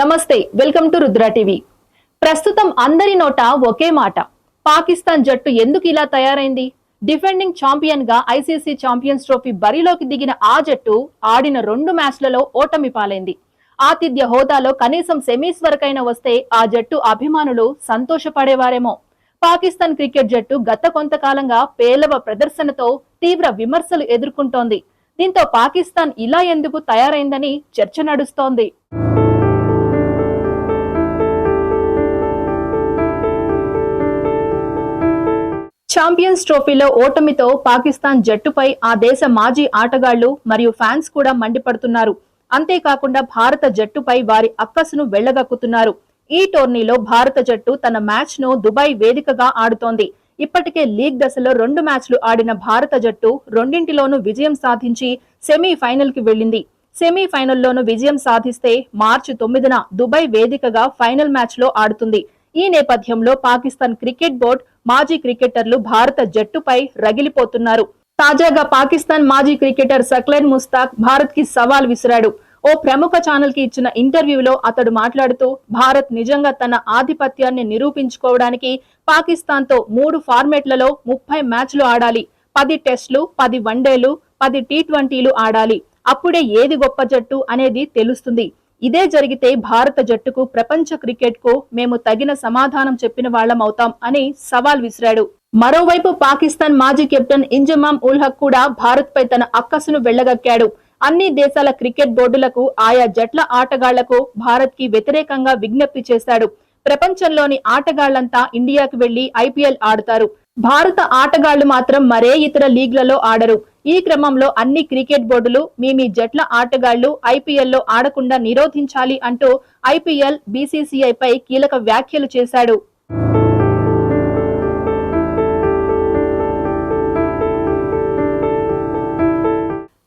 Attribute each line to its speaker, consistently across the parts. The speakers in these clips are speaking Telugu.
Speaker 1: నమస్తే వెల్కమ్ టు రుద్ర టీవీ. ప్రస్తుతం అందరి నోట ఒకే మాట. పాకిస్తాన్ జట్టు ఎందుకు ఇలా తయారైంది? డిఫెండింగ్ ఛాంపియన్గా ఐసీసీ ఛాంపియన్స్ ట్రోఫీ బరిలోకి దిగిన ఆ జట్టు ఆడిన రెండు మ్యాచ్లలో ఓటమి పాలైంది. ఆతిథ్య హోదాలో కనీసం సెమీస్ వరకైనా వస్తే ఆ జట్టు అభిమానులు సంతోషపడేవారేమో. పాకిస్తాన్ క్రికెట్ జట్టు గత కొంతకాలంగా పేలవ ప్రదర్శనతో తీవ్ర విమర్శలు ఎదుర్కొంటోంది. దీంతో పాకిస్తాన్ ఇలా ఎందుకు తయారైందని చర్చ నడుస్తోంది. ఛాంపియన్స్ ట్రోఫీలో ఓటమితో పాకిస్తాన్ జట్టుపై ఆ దేశ మాజీ ఆటగాళ్ళు మరియు ఫ్యాన్స్ కూడా మండిపడుతున్నారు. అంతేకాకుండా భారత జట్టుపై వారి అక్కసును వెళ్ళగక్కుతున్నారు. ఈ టోర్నీలో భారత జట్టు తన మ్యాచ్ను దుబాయ్ వేదికగా ఆడుతోంది. ఇప్పటికే లీగ్ దశలో రెండు మ్యాచ్లు ఆడిన భారత జట్టు రెండింటిలోనూ విజయం సాధించి సెమీ ఫైనల్కి వెళ్ళింది సెమీ ఫైనల్లోనూ విజయం సాధిస్తే మార్చి తొమ్మిదిన దుబాయ్ వేదికగా ఫైనల్ మ్యాచ్లో ఆడుతుంది. ఈ నేపథ్యంలో పాకిస్తాన్ క్రికెట్ బోర్డు మాజీ క్రికెటర్లు భారత జట్టుపై రగిలిపోతున్నారు. తాజాగా పాకిస్తాన్ మాజీ క్రికెటర్ సక్లైన్ ముస్తాక్ భారత్కి సవాల్ విసిరాడు. ఓ ప్రముఖ ఛానల్కి ఇచ్చిన ఇంటర్వ్యూలో అతడు మాట్లాడుతూ భారత్ నిజంగా తన ఆధిపత్యాన్ని నిరూపించుకోవడానికి పాకిస్తాన్తో మూడు ఫార్మెట్లలో ముప్పై మ్యాచ్లు ఆడాలి. పది టెస్టులు పది వన్డేలు పది టీ ట్వంటీలు ఆడాలి. అప్పుడే ఏది గొప్ప జట్టు అనేది తెలుస్తుంది. ఇదే జరిగితే భారత జట్టుకు ప్రపంచ క్రికెట్కు మేము తగిన సమాధానం చెప్పిన వాళ్ళం అవుతాం అని సవాల్ విసిరాడు. మరోవైపు పాకిస్తాన్ మాజీ కెప్టెన్ ఇంజమామ్ ఉల్ హక్ కూడా భారత్ పై తన అక్కసును వెళ్ళగక్కాడు అన్ని దేశాల క్రికెట్ బోర్డులకు ఆయా జట్ల ఆటగాళ్ళకు భారత్కి వ్యతిరేకంగా విజ్ఞప్తి చేశాడు. ప్రపంచంలోని ఆటగాళ్ళంతా ఇండియాకు వెళ్ళి ఐపీఎల్ ఆడతారు. భారత ఆటగాళ్ళు మాత్రం మరే ఇతర లీగ్లలో ఆడరు. ఈ క్రమంలో అన్ని క్రికెట్ బోర్డులు మీ మీ జట్ల ఆటగాళ్ళు ఐపీఎల్లో ఆడకుండా నిరోధించాలి అంటూ ఐపీఎల్ బీసీసీఐపై కీలక వ్యాఖ్యలు చేశాడు.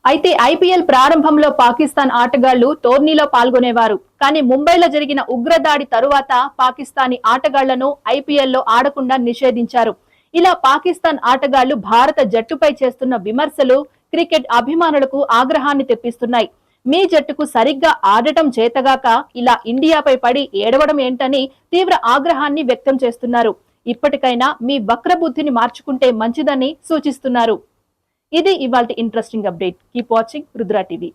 Speaker 1: అయితే ఐపీఎల్ ప్రారంభంలో పాకిస్తాన్ ఆటగాళ్ళు టోర్నీలో పాల్గొనేవారు. కానీ ముంబైలో జరిగిన ఉగ్రదాడి తరువాత పాకిస్తానీ ఆటగాళ్ళను ఐపీఎల్లో ఆడకుండా నిషేధించారు. ఇలా పాకిస్తాన్ ఆటగాళ్ళు భారత జట్టుపై చేస్తున్న విమర్శలు క్రికెట్ అభిమానులకు ఆగ్రహాన్ని తెప్పిస్తున్నాయి. మీ జట్టుకు సరిగ్గా ఆడటం చేతగాక ఇలా ఇండియాపై పడి ఏడవడం ఏంటని తీవ్ర ఆగ్రహాన్ని వ్యక్తం చేస్తున్నారు. ఇప్పటికైనా మీ వక్రబుద్ధిని మార్చుకుంటే మంచిదని సూచిస్తున్నారు. ఇది ఇవాళ interesting update. Keep watching Rudra TV.